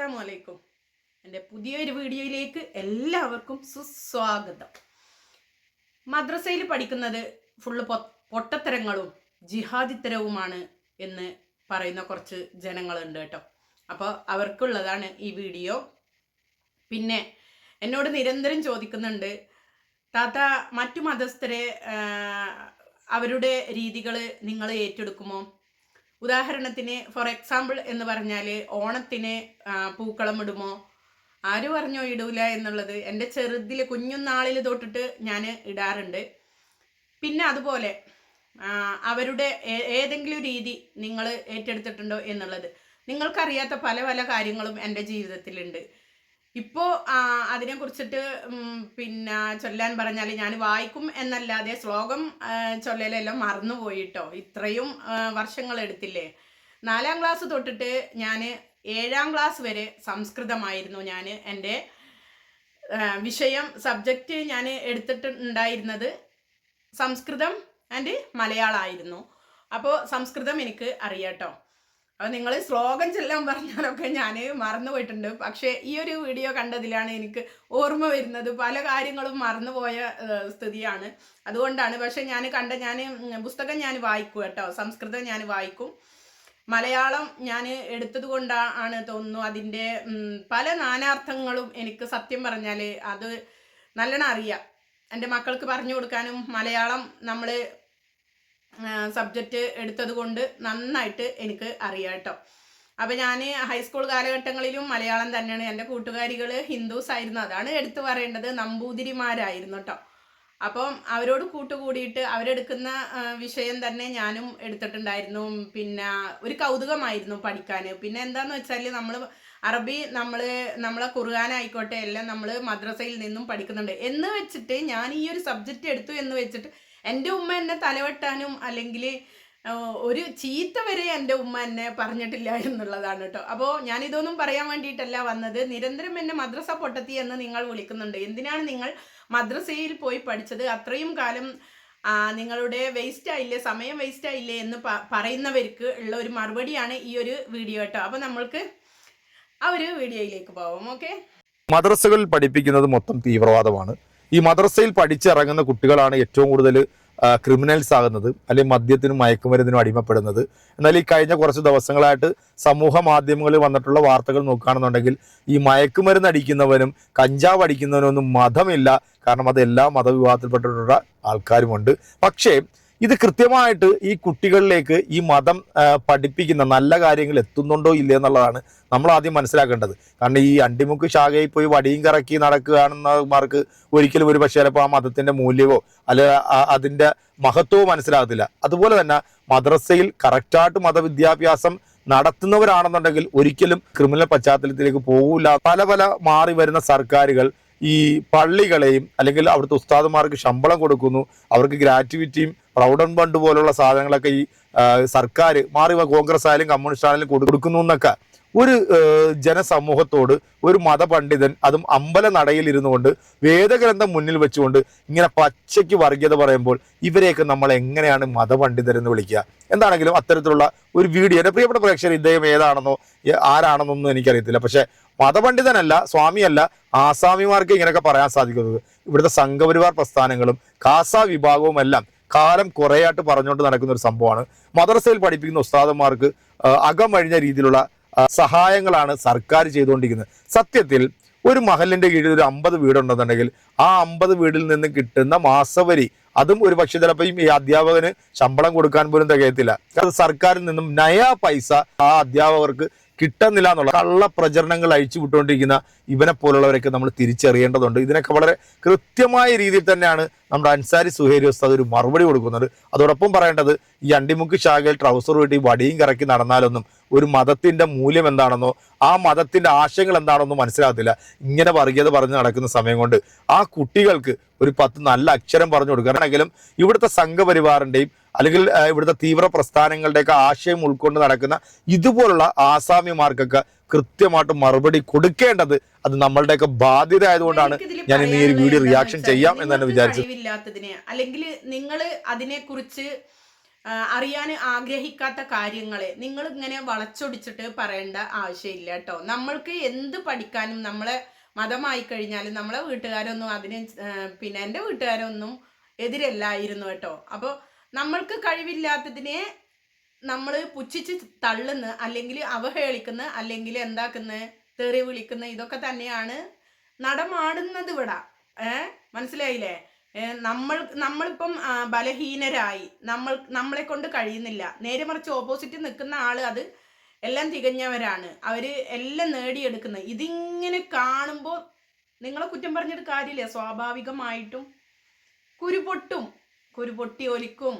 അസ്സലാമു അലൈക്കും എന്റെ പുതിയൊരു വീഡിയോയിലേക്ക് എല്ലാവർക്കും സുസ്വാഗതം. മദ്രസയിൽ പഠിക്കുന്നത് ഫുള്ള് പൊട്ടത്തരങ്ങളും ജിഹാദിത്തരവുമാണ് എന്ന് പറയുന്ന കുറച്ച് ജനങ്ങളുണ്ട് കേട്ടോ. അപ്പോൾ അവർക്കുള്ളതാണ് ഈ വീഡിയോ. പിന്നെ എന്നോട് നിരന്തരം ചോദിക്കുന്നുണ്ട് താത്ത മറ്റു മതസ്ഥരെ അവരുടെ രീതികൾ നിങ്ങൾ ഏറ്റെടുക്കുമോ? ഉദാഹരണത്തിന് ഫോർ എക്സാമ്പിൾ എന്ന് പറഞ്ഞാൽ ഓണത്തിന് പൂക്കളം ഇടുമോ? ആര് പറഞ്ഞോ ഇടൂല എന്നുള്ളത്. എന്റെ ചെറുതിൽ കുഞ്ഞുനാളിൽ തൊട്ടിട്ട് ഞാൻ ഇടാറുണ്ട്. പിന്നെ അതുപോലെ അവരുടെ ഏതെങ്കിലും രീതി നിങ്ങൾ ഏറ്റെടുത്തിട്ടുണ്ടോ എന്നുള്ളത്. നിങ്ങൾക്കറിയാത്ത പല പല കാര്യങ്ങളും എന്റെ ജീവിതത്തിലുണ്ട്. ഇപ്പോൾ അതിനെ കുറിച്ചിട്ട് പിന്നെ ചൊല്ലാൻ പറഞ്ഞാൽ ഞാൻ വായിക്കും എന്നല്ലാതെ ശ്ലോകം ചൊല്ലലെല്ലാം മറന്നുപോയിട്ടോ. ഇത്രയും വർഷങ്ങൾ എടുത്തില്ലേ നാലാം ക്ലാസ് തൊട്ടിട്ട് ഞാൻ ഏഴാം ക്ലാസ് വരെ സംസ്കൃതമായിരുന്നു ഞാൻ എന്റെ വിഷയം സബ്ജക്റ്റ് ഞാൻ എടുത്തിട്ടുണ്ടായിരുന്നത് സംസ്കൃതം ആൻഡ് മലയാളമായിരുന്നു അപ്പോൾ സംസ്കൃതം എനിക്ക് അറിയാട്ടോ. അപ്പോൾ നിങ്ങൾ ശ്ലോകം ചെല്ലാൻ പറഞ്ഞാലൊക്കെ ഞാൻ മറന്നുപോയിട്ടുണ്ട് പക്ഷേ ഈ ഒരു വീഡിയോ കണ്ടതിലാണ് എനിക്ക് ഓർമ്മ വരുന്നത്. പല കാര്യങ്ങളും മറന്നുപോയ സ്ഥിതിയാണ്. അതുകൊണ്ടാണ്. പക്ഷേ ഞാൻ കണ്ട ഞാൻ പുസ്തകം ഞാൻ വായിക്കും കേട്ടോ. സംസ്കൃതം ഞാൻ വായിക്കും. മലയാളം ഞാൻ എടുത്തത് കൊണ്ടാണ് തോന്നുന്നു അതിന്റെ പല നാനാർത്ഥങ്ങളും എനിക്ക് സത്യം പറഞ്ഞാൽ അത് നല്ലോണം അറിയാം. എന്റെ മക്കൾക്ക് പറഞ്ഞു കൊടുക്കാനും മലയാളം നമ്മൾ സബ്ജക്റ്റ് എടുത്തത് കൊണ്ട് നന്നായിട്ട് എനിക്ക് അറിയാം കേട്ടോ. അപ്പം ഞാൻ ഹൈസ്കൂൾ കാലഘട്ടങ്ങളിലും മലയാളം തന്നെയാണ്. എന്റെ കൂട്ടുകാരികൾ ഹിന്ദുസ് ആയിരുന്നു. അതാണ് എടുത്തു പറയേണ്ടത്. നമ്പൂതിരിമാരായിരുന്നു കേട്ടോ. അപ്പം അവരോട് കൂട്ടുകൂടിയിട്ട് അവരെടുക്കുന്ന വിഷയം തന്നെ ഞാനും എടുത്തിട്ടുണ്ടായിരുന്നു. പിന്നെ ഒരു കൗതുകമായിരുന്നു പഠിക്കാൻ പിന്നെ എന്താണെന്ന് വെച്ചാൽ നമ്മൾ അറബി നമ്മൾ നമ്മളെ ഖുർആാനായിക്കോട്ടെ എല്ലാം നമ്മൾ മദ്രസയിൽ നിന്നും പഠിക്കുന്നുണ്ട്. എന്ന് വെച്ചിട്ട് ഞാൻ ഈ ഒരു സബ്ജക്റ്റ് എടുത്തു എന്ന് വെച്ചിട്ട് എന്റെ ഉമ്മ എന്നെ തലവെട്ടാനും അല്ലെങ്കിൽ ഒരു ചീത്ത വരെ എന്റെ ഉമ്മ എന്നെ പറഞ്ഞിട്ടില്ല എന്നുള്ളതാണ് കേട്ടോ. അപ്പോൾ ഞാനിതൊന്നും പറയാൻ വേണ്ടിയിട്ടല്ല വന്നത്. നിരന്തരം എന്നെ മദ്രസ പൊട്ടത്തി എന്ന് നിങ്ങൾ വിളിക്കുന്നുണ്ട്. എന്തിനാണ് നിങ്ങൾ മദ്രസയിൽ പോയി പഠിച്ചത്? അത്രയും കാലം നിങ്ങളുടെ വേസ്റ്റ് ആയില്ലേ സമയം വേസ്റ്റ് ആയില്ലേ എന്ന് പറയുന്നവർക്ക് ഉള്ള ഒരു മറുപടിയാണ് ഈ ഒരു വീഡിയോ കേട്ടോ. അപ്പോൾ നമ്മൾക്ക് ആ ഒരു വീഡിയോയിലേക്ക് പോവാം. ഓക്കെ മദ്രസകളിൽ പഠിപ്പിക്കുന്നത് മൊത്തം തീവ്രവാദമാണ്. ഈ മദ്രസയിൽ പഠിച്ചിറങ്ങുന്ന കുട്ടികളാണ് ഏറ്റവും കൂടുതൽ ക്രിമിനൽസ് ആകുന്നത്. അല്ലെങ്കിൽ മദ്യത്തിനും മയക്കുമരുന്നിനും അടിമപ്പെടുന്നത്. എന്നാൽ ഈ കഴിഞ്ഞ കുറച്ച് ദിവസങ്ങളായിട്ട് സമൂഹ മാധ്യമങ്ങളിൽ വന്നിട്ടുള്ള വാർത്തകൾ നോക്കുകയാണെന്നുണ്ടെങ്കിൽ ഈ മയക്കുമരുന്ന് അടിക്കുന്നവനും കഞ്ചാവ് അടിക്കുന്നവനും ഒന്നും മതമില്ല. കാരണം അത് എല്ലാ മതവിഭാഗത്തിൽപ്പെട്ടിട്ടുള്ള ആൾക്കാരുമുണ്ട്. പക്ഷേ ഇത് കൃത്യമായിട്ട് ഈ കുട്ടികളിലേക്ക് ഈ മതം പഠിപ്പിക്കുന്ന നല്ല കാര്യങ്ങൾ എത്തുന്നുണ്ടോ ഇല്ലേ എന്നുള്ളതാണ് നമ്മൾ ആദ്യം മനസ്സിലാക്കേണ്ടത്. കാരണം ഈ അണ്ടിമുക്ക് ശാഖയിൽ പോയി വടിയും കറക്കി നടക്കുകയാണെന്നമാർക്ക് ഒരിക്കലും ഒരു പക്ഷേ ചിലപ്പോൾ ആ മതത്തിന്റെ മൂല്യമോ അല്ലെ അതിന്റെ മഹത്വമോ മനസ്സിലാകത്തില്ല. അതുപോലെ തന്നെ മദ്രസയിൽ കറക്റ്റായിട്ട് മതവിദ്യാഭ്യാസം നടത്തുന്നവരാണെന്നുണ്ടെങ്കിൽ ഒരിക്കലും ക്രിമിനൽ പശ്ചാത്തലത്തിലേക്ക് പോകില്ല പല പല മാറി വരുന്ന സർക്കാരുകൾ ഈ പള്ളികളെയും അല്ലെങ്കിൽ അവിടുത്തെ ഉസ്താദുമാർക്ക് ശമ്പളം കൊടുക്കുന്നു. അവർക്ക് ഗ്രാറ്റുവിറ്റിയും പ്രൗഡൺ ഫണ്ട് പോലുള്ള സാധനങ്ങളൊക്കെ ഈ സർക്കാർ മാറി കോൺഗ്രസ് ആയാലും കമ്മ്യൂണിസ്റ്റ് ആയാലും കൊടുക്കുന്നു എന്നൊക്കെ. ഒരു ജനസമൂഹത്തോട് ഒരു മതപണ്ഡിതൻ അതും അമ്പല നടയിൽ ഇരുന്നു കൊണ്ട് വേദഗ്രന്ഥം മുന്നിൽ വെച്ചുകൊണ്ട് ഇങ്ങനെ പച്ചയ്ക്ക് വർഗീയത പറയുമ്പോൾ ഇവരെയൊക്കെ നമ്മൾ എങ്ങനെയാണ് മതപണ്ഡിതരെന്ന് വിളിക്കുക? എന്താണെങ്കിലും അത്തരത്തിലുള്ള ഒരു വീഡിയോ. എന്റെ പ്രിയപ്പെട്ട പ്രേക്ഷകർ ഇദ്ദേഹം ഏതാണെന്നോ ആരാണെന്നൊന്നും എനിക്കറിയത്തില്ല. പക്ഷേ മതപണ്ഡിതനല്ല സ്വാമിയല്ല ആസാമിമാർക്ക് ഇങ്ങനെയൊക്കെ പറയാൻ സാധിക്കുന്നത്. ഇവിടുത്തെ സംഘപരിവാർ പ്രസ്ഥാനങ്ങളും കാസ വിഭാഗവും എല്ലാം കാലം കുറേയായിട്ട് പറഞ്ഞുകൊണ്ട് നടക്കുന്ന ഒരു സംഭവമാണ്. മദ്രസയിൽ പഠിപ്പിക്കുന്ന ഉസ്താദന്മാർക്ക് അകം വഴിഞ്ഞ രീതിയിലുള്ള സഹായങ്ങളാണ് സർക്കാർ ചെയ്തുകൊണ്ടിരിക്കുന്നത്. സത്യത്തിൽ ഒരു മഹലിന്റെ കീഴിൽ ഒരു അമ്പത് വീടുണ്ടെന്നുണ്ടെങ്കിൽ ആ അമ്പത് വീടിൽ നിന്ന് കിട്ടുന്ന മാസവരി അതും ഒരു പക്ഷെ ചിലപ്പോൾ ഈ അധ്യാപകന് ശമ്പളം കൊടുക്കാൻ പോലും തികയത്തില്ല. അത് സർക്കാരിൽ നിന്നും നയാ പൈസ ആ അധ്യാപകർക്ക് കിട്ടുന്നില്ല എന്നുള്ള കള്ള പ്രചരണങ്ങൾ അഴിച്ചു വിട്ടുകൊണ്ടിരിക്കുന്ന ഇവനെ പോലുള്ളവരൊക്കെ നമ്മൾ തിരിച്ചറിയേണ്ടതുണ്ട്. ഇതിനൊക്കെ വളരെ കൃത്യമായ രീതിയിൽ തന്നെയാണ് നമ്മുടെ അൻസാരി സുഹേരി ഉസ്താദ് ഒരു മറുപടി കൊടുക്കുന്നത്. അതോടൊപ്പം പറയേണ്ടത് ഈ അണ്ടിമുക്ക് ശാഖയിൽ ട്രൗസർ വീട്ടി വടിയും കറക്കി നടന്നാലൊന്നും ഒരു മതത്തിന്റെ മൂല്യം എന്താണെന്നോ ആ മതത്തിന്റെ ആശയങ്ങൾ എന്താണെന്നോ മനസ്സിലാകത്തില്ല. ഇങ്ങനെ വർഗീയത പറഞ്ഞ് നടക്കുന്ന സമയം കൊണ്ട് ആ കുട്ടികൾക്ക് ഒരു പത്ത് നല്ല അക്ഷരം പറഞ്ഞു കൊടുക്കുകയാണെങ്കിലും ഇവിടുത്തെ സംഘപരിവാറിന്റെയും അല്ലെങ്കിൽ ഇവിടുത്തെ തീവ്ര പ്രസ്ഥാനങ്ങളുടെയൊക്കെ ആശയം ഉൾക്കൊണ്ട് നടക്കുന്ന ഇതുപോലുള്ള ആസാമിമാർക്കൊക്കെ കൃത്യമായിട്ട് മറുപടി കൊടുക്കേണ്ടത് അത് നമ്മളുടെയൊക്കെ ബാധ്യത ആയതുകൊണ്ടാണ് ഞാൻ ഇന്ന് ഈ ഒരു വീഡിയോ റിയാക്ഷൻ ചെയ്യാം എന്ന് തന്നെ വിചാരിച്ചു അല്ലെങ്കിൽ നിങ്ങൾ അതിനെക്കുറിച്ച് കുറിച്ച് അറിയാൻ ആഗ്രഹിക്കാത്ത കാര്യങ്ങളെ നിങ്ങൾ ഇങ്ങനെ വളച്ചൊടിച്ചിട്ട് പറയേണ്ട ആവശ്യമില്ല കേട്ടോ. നമ്മൾക്ക് എന്ത് പഠിക്കാനും നമ്മളെ മതമായി കഴിഞ്ഞാലും നമ്മളെ വീട്ടുകാരൊന്നും അതിന് പിന്നെ എന്റെ വീട്ടുകാരൊന്നും എതിരല്ലായിരുന്നു കേട്ടോ. അപ്പോൾ നമ്മൾക്ക് കഴിവില്ലാത്തതിനെ നമ്മൾ പുച്ഛിച്ച് തള്ളുന്ന അല്ലെങ്കിൽ അവഹേളിക്കുന്ന അല്ലെങ്കിൽ എന്താക്കുന്ന തെറി വിളിക്കുന്ന ഇതൊക്കെ തന്നെയാണ് നടമാടുന്നത് ഇവിടെ. ഏഹ് മനസ്സിലായില്ലേ? നമ്മൾ നമ്മളിപ്പം ബലഹീനരായി. നമ്മൾ നമ്മളെ കൊണ്ട് കഴിയുന്നില്ല. നേരെ മറിച്ച് ഓപ്പോസിറ്റ് നിൽക്കുന്ന ആൾ അത് എല്ലാം തികഞ്ഞവരാണ്. അവർ എല്ലാം നേടിയെടുക്കുന്നത്. ഇതിങ്ങനെ കാണുമ്പോൾ നിങ്ങളെ കുറ്റം പറഞ്ഞിട്ട് കാര്യമില്ല. സ്വാഭാവികമായിട്ടും കുരുപൊട്ടും. കുരുപൊട്ടി ഒലിക്കും.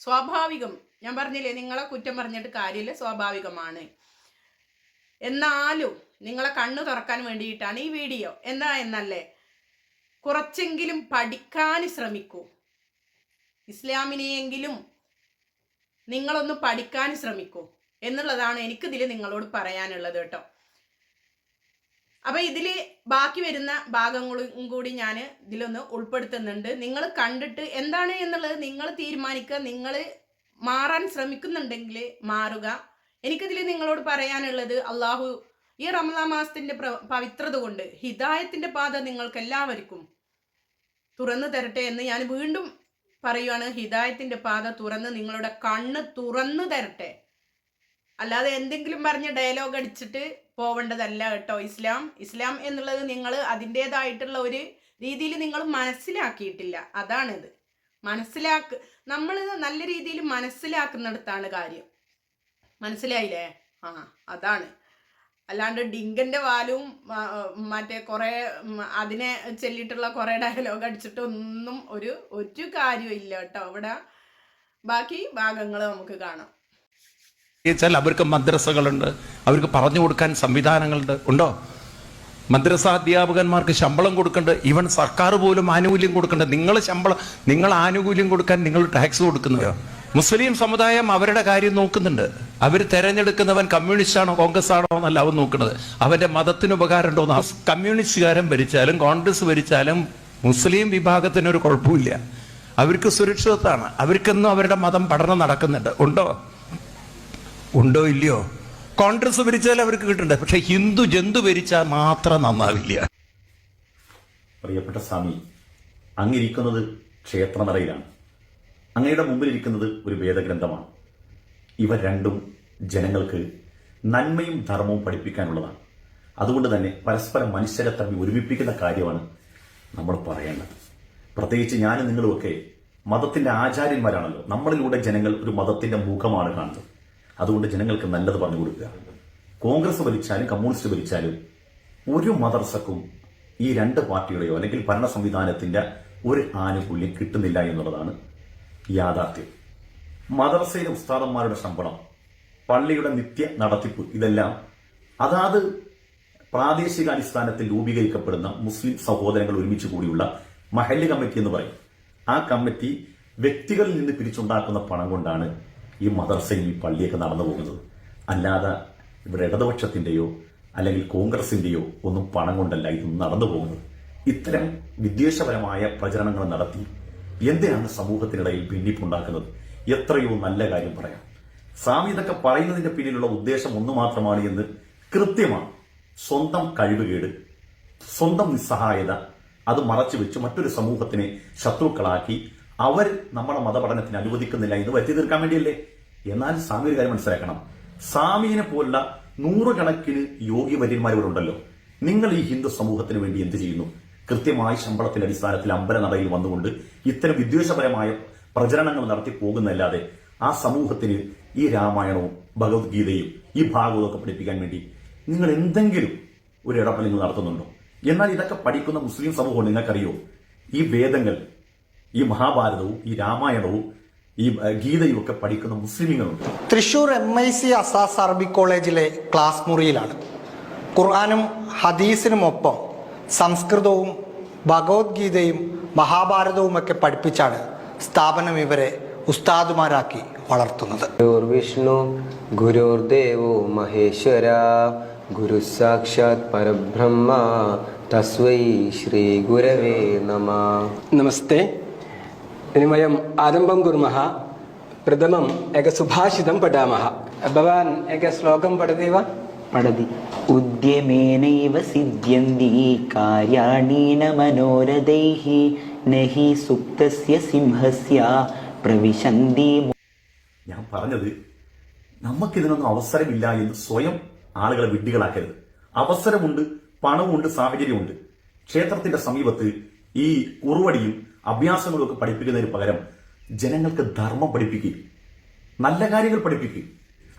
സ്വാഭാവികം. ഞാൻ പറഞ്ഞില്ലേ നിങ്ങളെ കുറ്റം പറഞ്ഞിട്ട് കാര്യമില്ല സ്വാഭാവികമാണ്. എന്നാലും നിങ്ങളെ കണ്ണു തുറക്കാൻ വേണ്ടിയിട്ടാണ് ഈ വീഡിയോ. എന്താ എന്നല്ലേ? കുറച്ചെങ്കിലും പഠിക്കാൻ ശ്രമിക്കൂ. ഇസ്ലാമിനെയെങ്കിലും നിങ്ങളൊന്ന് പഠിക്കാൻ ശ്രമിക്കൂ എന്നുള്ളതാണ് എനിക്കിതിൽ നിങ്ങളോട് പറയാനുള്ളത് കേട്ടോ. അപ്പൊ ഇതിൽ ബാക്കി വരുന്ന ഭാഗങ്ങളും കൂടി ഞാൻ ഇതിലൊന്ന് ഉൾപ്പെടുത്തുന്നുണ്ട്. നിങ്ങൾ കണ്ടിട്ട് എന്താണ് എന്നുള്ളത് നിങ്ങൾ തീരുമാനിക്കുക. നിങ്ങൾ മാറാൻ ശ്രമിക്കുന്നുണ്ടെങ്കിൽ മാറുക. എനിക്കിതിൽ നിങ്ങളോട് പറയാനുള്ളത് അള്ളാഹു ഈ റമദാ മാസത്തിന്റെ പവിത്രത കൊണ്ട് ഹിദായത്തിന്റെ പാത നിങ്ങൾക്ക് എല്ലാവർക്കും തുറന്നു തരട്ടെ എന്ന് ഞാൻ വീണ്ടും പറയുവാണ്. ഹിദായത്തിന്റെ പാത തുറന്ന് നിങ്ങളുടെ കണ്ണ് തുറന്നു തരട്ടെ. അല്ലാതെ എന്തെങ്കിലും പറഞ്ഞ് ഡയലോഗ് അടിച്ചിട്ട് പോവേണ്ടതല്ല കേട്ടോ ഇസ്ലാം. ഇസ്ലാം എന്നുള്ളത് നിങ്ങൾ അതിന്റെതായിട്ടുള്ള ഒരു രീതിയിൽ നിങ്ങൾ മനസ്സിലാക്കിയിട്ടില്ല. അതാണിത് മനസ്സിലാക്ക് നമ്മൾ നല്ല രീതിയിൽ മനസ്സിലാക്കുന്നിടത്താണ് കാര്യം. മനസ്സിലായില്ലേ? ആ അതാണ്. അല്ലാണ്ട് ഡിങ്കന്റെ വാലും മറ്റേ കുറേ അതിനെ ചെല്ലിയിട്ടുള്ള കുറേ ഡയലോഗ് അടിച്ചിട്ട് ഒന്നും ഒരു ഒരു കാര്യവും ഇല്ല കേട്ടോ. ഇവിടെ ബാക്കി ഭാഗങ്ങൾ നമുക്ക് കാണാം. വെച്ചാൽ അവർക്ക് മദ്രസകളുണ്ട് അവർക്ക് പറഞ്ഞു കൊടുക്കാൻ സംവിധാനങ്ങളുണ്ട്. ഉണ്ടോ? മദ്രസ അധ്യാപകന്മാർക്ക് ശമ്പളം കൊടുക്കേണ്ട ഈവൻ സർക്കാർ പോലും ആനുകൂല്യം കൊടുക്കേണ്ട. നിങ്ങൾ ശമ്പളം നിങ്ങൾ ആനുകൂല്യം കൊടുക്കാൻ നിങ്ങൾ ടാക്സ് കൊടുക്കുന്നവരോ മുസ്ലിം സമുദായം അവരുടെ കാര്യം നോക്കുന്നുണ്ട്. അവർ തെരഞ്ഞെടുക്കുന്നവൻ കമ്മ്യൂണിസ്റ്റ് ആണോ കോൺഗ്രസ് ആണോ എന്നല്ല അവൻ നോക്കുന്നത്. അവന്റെ മതത്തിന് ഉപകാരം ഉണ്ടോ കമ്മ്യൂണിസ്റ്റുകാരൻ ഭരിച്ചാലും കോൺഗ്രസ് ഭരിച്ചാലും മുസ്ലിം വിഭാഗത്തിന് ഒരു കുഴപ്പമില്ല. അവർക്ക് സുരക്ഷിതത്വമാണ്. അവർക്കെന്നും അവരുടെ മതം പഠനം നടക്കുന്നുണ്ട്. ഉണ്ടോ? ഉണ്ടോ ഇല്ലയോ? കോൺഗ്രസ് ഭരിച്ചാൽ അവർക്ക് കിട്ടുന്നുണ്ട് പക്ഷെ ഹിന്ദു ജന്തു ഭരിച്ചാൽ മാത്രം നന്നാവില്ല. പ്രിയപ്പെട്ട സ്വാമി അങ്ങിരിക്കുന്നത് ക്ഷേത്രനിറയിലാണ് അങ്ങയുടെ മുമ്പിലിരിക്കുന്നത് ഒരു വേദഗ്രന്ഥമാണ്. ഇവ രണ്ടും ജനങ്ങൾക്ക് നന്മയും ധർമ്മവും പഠിപ്പിക്കാനുള്ളതാണ്. അതുകൊണ്ട് തന്നെ പരസ്പരം മനുഷ്യരെ തമ്മിൽ ഒരുമിപ്പിക്കുന്ന കാര്യമാണ് നമ്മൾ പറയേണ്ടത്. പ്രത്യേകിച്ച് ഞാനും നിങ്ങളുമൊക്കെ മതത്തിന്റെ ആചാര്യന്മാരാണല്ലോ. നമ്മളിലൂടെ ജനങ്ങൾ ഒരു മതത്തിന്റെ മുഖമാണ് കാണുന്നത്. അതുകൊണ്ട് ജനങ്ങൾക്ക് നല്ലത് പറഞ്ഞു കൊടുക്കുക. കോൺഗ്രസ് ഭരിച്ചാലും കമ്മ്യൂണിസ്റ്റ് ഭരിച്ചാലും ഒരു മദർസക്കും ഈ രണ്ട് പാർട്ടിയുടെയോ അല്ലെങ്കിൽ ഭരണ സംവിധാനത്തിന്റെ ഒരു ആനുകൂല്യം കിട്ടുന്നില്ല എന്നുള്ളതാണ് യാഥാർത്ഥ്യം. മദർസയിലെ ഉസ്താദന്മാരുടെ ശമ്പളം പള്ളിയുടെ നിത്യ നടത്തിപ്പ് ഇതെല്ലാം അതാത് പ്രാദേശിക അടിസ്ഥാനത്തിൽ രൂപീകരിക്കപ്പെടുന്ന മുസ്ലിം സഹോദരങ്ങൾ ഒരുമിച്ച് കൂടിയുള്ള മഹല്ല് കമ്മിറ്റി എന്ന് പറയും. ആ കമ്മിറ്റി വ്യക്തികളിൽ നിന്ന് പിരിച്ചുണ്ടാക്കുന്ന പണം കൊണ്ടാണ് ഈ മദർസയും ഈ പള്ളിയൊക്കെ നടന്നു പോകുന്നത്. അല്ലാതെ ഇവിടെ ഇടതുപക്ഷത്തിന്റെയോ അല്ലെങ്കിൽ കോൺഗ്രസിന്റെയോ ഒന്നും പണം കൊണ്ടല്ല ഇത് നടന്നു പോകുന്നത്. ഇത്തരം വിദ്വേഷപരമായ പ്രചരണങ്ങൾ നടത്തി എന്തിനാണ് സമൂഹത്തിനിടയിൽ ഭിന്നിപ്പുണ്ടാക്കുന്നത്? എത്രയോ നല്ല കാര്യം പറയാം. സ്വാമി ഇതൊക്കെ പറയുന്നതിന്റെ പിന്നിലുള്ള ഉദ്ദേശം ഒന്ന് മാത്രമാണ് എന്ന് കൃത്യമാണ്. സ്വന്തം കഴിവുകേട് സ്വന്തം നിസ്സഹായത അത് മറച്ചു വെച്ച് മറ്റൊരു സമൂഹത്തിനെ ശത്രുക്കളാക്കി അവർ നമ്മുടെ മതപഠനത്തിന് അനുവദിക്കുന്നില്ല. ഇത് വരുത്തി തീർക്കാൻ വേണ്ടിയല്ലേ? എന്നാൽ സ്വാമി ഒരു കാര്യം മനസ്സിലാക്കണം. സ്വാമിയെ പോലുള്ള നൂറുകണക്കിന് യോഗി വര്യന്മാരിവരുണ്ടല്ലോ നിങ്ങൾ ഈ ഹിന്ദു സമൂഹത്തിന് വേണ്ടി എന്ത് ചെയ്യുന്നു? കൃത്യമായി ശമ്പളത്തിന്റെ അടിസ്ഥാനത്തിൽ അമ്പലനടയിൽ വന്നുകൊണ്ട് ഇത്തരം വിദ്വേഷപരമായ പ്രചരണങ്ങൾ നടത്തി പോകുന്നല്ലാതെ ആ സമൂഹത്തിന് ഈ രാമായണവും ഭഗവത്ഗീതയും ഈ ഭാഗവതമൊക്കെ പഠിപ്പിക്കാൻ വേണ്ടി നിങ്ങൾ എന്തെങ്കിലും ഒരു ഇടപെടൽ നിങ്ങൾ നടത്തുന്നുണ്ടോ? എന്നാൽ ഇതൊക്കെ പഠിക്കുന്ന മുസ്ലിം സമൂഹം നിങ്ങൾക്കറിയോ? ഈ വേദങ്ങൾ ഈ മഹാഭാരതവും ഈ രാമായണവും ഈ ഗീതയും ഒക്കെ പഠിക്കുന്ന മുസ്ലിമുകളുണ്ട് തൃശൂർ എം ഐ സി അസാസ് അറബി കോളേജിലെ ക്ലാസ് മുറിയിലാണ്. ഖുർആാനും ഹദീസിനുമൊപ്പം സംസ്കൃതവും ഭഗവത്ഗീതയും മഹാഭാരതവുമൊക്കെ പഠിപ്പിച്ചാണ് സ്ഥാപനം ഇവരെ ഉസ്താദുമാരാക്കി വളർത്തുന്നത്. വിഷ്ണു ഗുരുദേവോ മഹേശ്വര ഗുരു സാക്ഷാത് പരബ്രഹ്മ തസ്വൈ ശ്രീ ഗുരവേ നമ. നമസ്തേ. इति वयम् आरम्भं कुर्मः प्रथमम् एकं सुभाषितं पठामः भवान् एकं श्लोकं पठति वा पठति उद्यमेनैव सिद्ध्यन्ति कार्याणि न मनोरथैः न हि सुप्तस्य सिंहस्य प्रविशन्ति ഞാൻ പറഞ്ഞത് നമുക്കിതിനൊന്നും അവസരമില്ല എന്ന് സ്വയം ആളുകളെ വിഡ്ഢികളാക്കരുത് അവസരമുണ്ട് പണമുണ്ട് സാഹചര്യമുണ്ട് ക്ഷേത്രത്തിന്റെ സമീപത്ത് ഈ കുറുവടിയും അഭ്യാസങ്ങളും ഒക്കെ പഠിപ്പിക്കുന്നതിന് പകരം ജനങ്ങൾക്ക് ധർമ്മം പഠിപ്പിക്കുക നല്ല കാര്യങ്ങൾ പഠിപ്പിക്കുക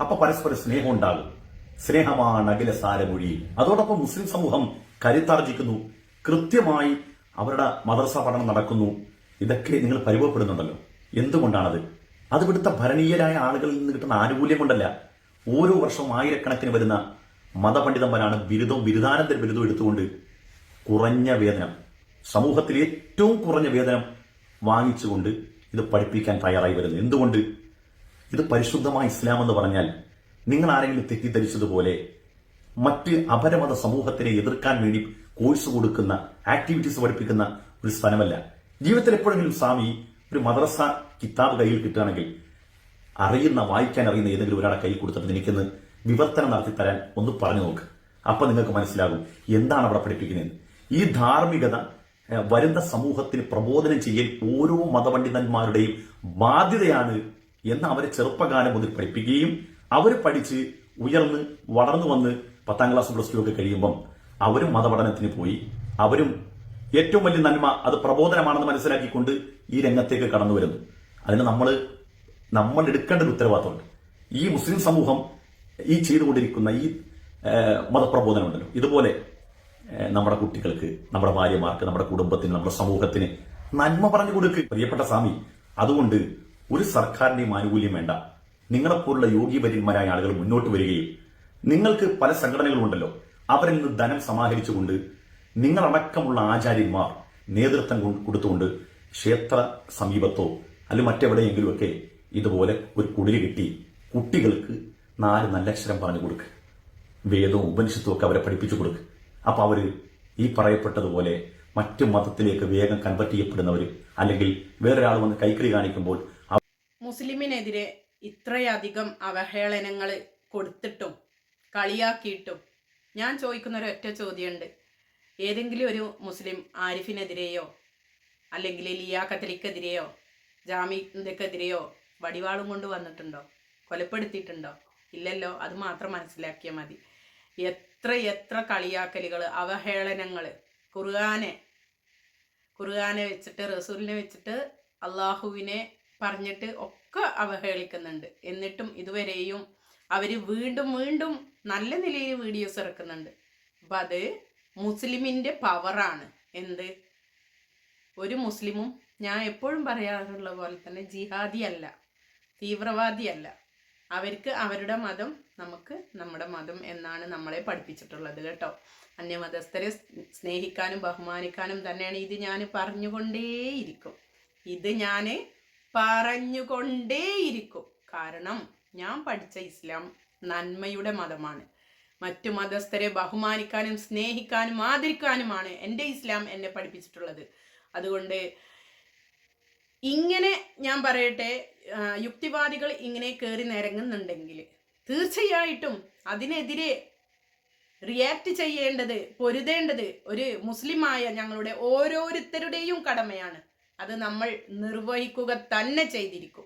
അപ്പൊ പരസ്പര സ്നേഹം ഉണ്ടാകും. സ്നേഹമാണ് അഖില സാരമൊഴി. അതോടൊപ്പം മുസ്ലിം സമൂഹം കരുത്താർജിക്കുന്നു. കൃത്യമായി അവരുടെ മദ്രസ പഠനം നടക്കുന്നു. ഇതൊക്കെ നിങ്ങൾ പരിഭവപ്പെടുന്നുണ്ടല്ലോ. എന്തുകൊണ്ടാണത്? അത് ഇവിടുത്തെ ഭരണീയരായ ആളുകളിൽ നിന്ന് കിട്ടുന്ന ആനുകൂല്യം കൊണ്ടല്ല. ഓരോ വർഷവും ആയിരക്കണക്കിന് വരുന്ന മതപണ്ഡിതന്മാരാണ് ബിരുദവും ബിരുദാനന്തര ബിരുദവും എടുത്തുകൊണ്ട് കുറഞ്ഞ വേതനം സമൂഹത്തിൽ ഏറ്റവും കുറഞ്ഞ വേതനം വാങ്ങിച്ചുകൊണ്ട് ഇത് പഠിപ്പിക്കാൻ തയ്യാറായി വരുന്നത് എന്തുകൊണ്ട്? ഇത് പരിശുദ്ധമായ ഇസ്ലാം എന്ന് പറഞ്ഞാൽ നിങ്ങൾ ആരെങ്കിലും തെറ്റിദ്ധരിച്ചതുപോലെ മറ്റ് അപരമത സമൂഹത്തിനെ എതിർക്കാൻ വേണ്ടി കോഴ്സ് കൊടുക്കുന്ന ആക്ടിവിറ്റീസ് പഠിപ്പിക്കുന്ന ഒരു സ്ഥലമല്ല ജീവിതത്തിൽ എപ്പോഴെങ്കിലും സ്വാമി ഒരു മദ്രസ കിതാബ് കയ്യിൽ കിട്ടുകയാണെങ്കിൽ അറിയുന്ന വായിക്കാൻ അറിയുന്ന ഏതെങ്കിലും ഒരാളെ കൈ കൊടുത്തിട്ട് എനിക്കൊന്ന് വിവർത്തനം നടത്തി തരാൻ ഒന്ന് പറഞ്ഞു നോക്ക്. അപ്പൊ നിങ്ങൾക്ക് മനസ്സിലാകും എന്താണ് അവിടെ പഠിപ്പിക്കുന്നത്. ഈ ധാർമ്മികത വരുന്ന സമൂഹത്തിന് പ്രബോധനം ചെയ്യൽ ഓരോ മതപണ്ഡിതന്മാരുടെയും ബാധ്യതയാണ് എന്ന് അവരെ ചെറുപ്പകാലം മുതൽ പഠിപ്പിക്കുകയും അവർ പഠിച്ച് ഉയർന്ന് വളർന്നു വന്ന് പത്താം ക്ലാസ് പ്ലസ് ടു ഒക്കെ കഴിയുമ്പം അവരും മതപഠനത്തിന് പോയി. അവരും ഏറ്റവും വലിയ നന്മ അത് പ്രബോധനമാണെന്ന് മനസ്സിലാക്കിക്കൊണ്ട് ഈ രംഗത്തേക്ക് കടന്നു വരുന്നു. അതിന് നമ്മൾ നമ്മൾ എടുക്കേണ്ട ഒരു ഉത്തരവാദിത്തമുണ്ട് ഈ മുസ്ലിം സമൂഹം ഈ ചെയ്തുകൊണ്ടിരിക്കുന്ന ഈ മതപ്രബോധനമുണ്ടല്ലോ ഇതുപോലെ നമ്മുടെ കുട്ടികൾക്ക് നമ്മുടെ ഭാര്യമാർക്ക് നമ്മുടെ കുടുംബത്തിന് നമ്മുടെ സമൂഹത്തിന് നന്മ പറഞ്ഞു കൊടുക്ക്. പ്രിയപ്പെട്ട സ്വാമി അതുകൊണ്ട് ഒരു സർക്കാരിന്റെയും ആനുകൂല്യം വേണ്ട. നിങ്ങളെപ്പോലുള്ള യോഗ്യപര്യന്മാരായ ആളുകൾ മുന്നോട്ട് വരികയും നിങ്ങൾക്ക് പല സംഘടനകളുണ്ടല്ലോ അവരിൽ നിന്ന് ധനം സമാഹരിച്ചുകൊണ്ട് നിങ്ങളടക്കമുള്ള ആചാര്യന്മാർ നേതൃത്വം കൊടുത്തുകൊണ്ട് ക്ഷേത്ര സമീപത്തോ അല്ലെങ്കിൽ മറ്റെവിടെയെങ്കിലുമൊക്കെ ഇതുപോലെ ഒരു കുടിൽ കിട്ടി കുട്ടികൾക്ക് നാല് നല്ല അക്ഷരം പറഞ്ഞു കൊടുക്കുക വേദവും ഉപനിഷത്തും ഒക്കെ അവരെ പഠിപ്പിച്ചു കൊടുക്കുക അപ്പൊ അവർ ഈ പറയപ്പെട്ടതുപോലെ മറ്റു മതത്തിലേക്ക് വേഗം കൺവെർട്ട് ചെയ്യപ്പെടുന്നവർ അല്ലെങ്കിൽ വേറൊരാൾ വന്ന് കൈക്കറി കാണിക്കുമ്പോൾ മുസ്ലിമിനെതിരെ ഇത്രയധികം അവഹേളനങ്ങൾ കൊടുത്തിട്ടും കളിയാക്കിയിട്ടും ഞാൻ ചോദിക്കുന്ന ഒരു ഒറ്റ ചോദ്യമുണ്ട് ഏതെങ്കിലും ഒരു മുസ്ലിം ആരിഫിനെതിരെയോ അല്ലെങ്കിൽ ലിയാക്കത്തലിക്കെതിരെയോ ജാമിക്കെതിരെയോ വടിവാളും കൊണ്ട് വന്നിട്ടുണ്ടോ? കൊലപ്പെടുത്തിയിട്ടുണ്ടോ? ഇല്ലല്ലോ അത് മാത്രം മനസ്സിലാക്കിയാൽ മതി. എത്ര എത്ര കളിയാക്കലുകൾ അവഹേളനങ്ങൾ ഖുർആനെ ഖുർആനെ വെച്ചിട്ട് റസൂലിനെ വെച്ചിട്ട് അള്ളാഹുവിനെ പറഞ്ഞിട്ട് ഒക്കെ അവഹേളിക്കുന്നുണ്ട്. എന്നിട്ടും ഇതുവരെയും അവർ വീണ്ടും വീണ്ടും നല്ല നിലയിൽ വീഡിയോസ് ഇറക്കുന്നുണ്ട്. അപ്പം അത് മുസ്ലിമിന്റെ പവറാണ്. എന്ത്? ഒരു മുസ്ലിമും ഞാൻ എപ്പോഴും പറയാറുള്ള പോലെ തന്നെ ജിഹാദി അല്ല തീവ്രവാദി അല്ല. അവർക്ക് അവരുടെ മതം നമുക്ക് നമ്മുടെ മതം എന്നാണ് നമ്മളെ പഠിപ്പിച്ചിട്ടുള്ളത് കേട്ടോ. അന്യമതസ്ഥരെ സ്നേഹിക്കാനും ബഹുമാനിക്കാനും തന്നെയാണ് ഇത് ഞാൻ പറഞ്ഞുകൊണ്ടേയിരിക്കും. ഇത് ഞാൻ പറഞ്ഞുകൊണ്ടേയിരിക്കും. കാരണം ഞാൻ പഠിച്ച ഇസ്ലാം നന്മയുടെ മതമാണ്. മറ്റു മതസ്ഥരെ ബഹുമാനിക്കാനും സ്നേഹിക്കാനും ആദരിക്കാനുമാണ് എന്റെ ഇസ്ലാം എന്നെ പഠിപ്പിച്ചിട്ടുള്ളത്. അതുകൊണ്ട് ഇങ്ങനെ ഞാൻ പറയട്ടെ യുക്തിവാദികൾ ഇങ്ങനെ കയറി നിരങ്ങുന്നുണ്ടെങ്കിൽ തീർച്ചയായിട്ടും അതിനെതിരെ റിയാക്ട് ചെയ്യേണ്ടത് പൊരുതേണ്ടത് ഒരു മുസ്ലിമായ ഞങ്ങളുടെ ഓരോരുത്തരുടെയും കടമയാണ്. അത് നമ്മൾ നിർവഹിക്കുക തന്നെ ചെയ്തിരിക്കും.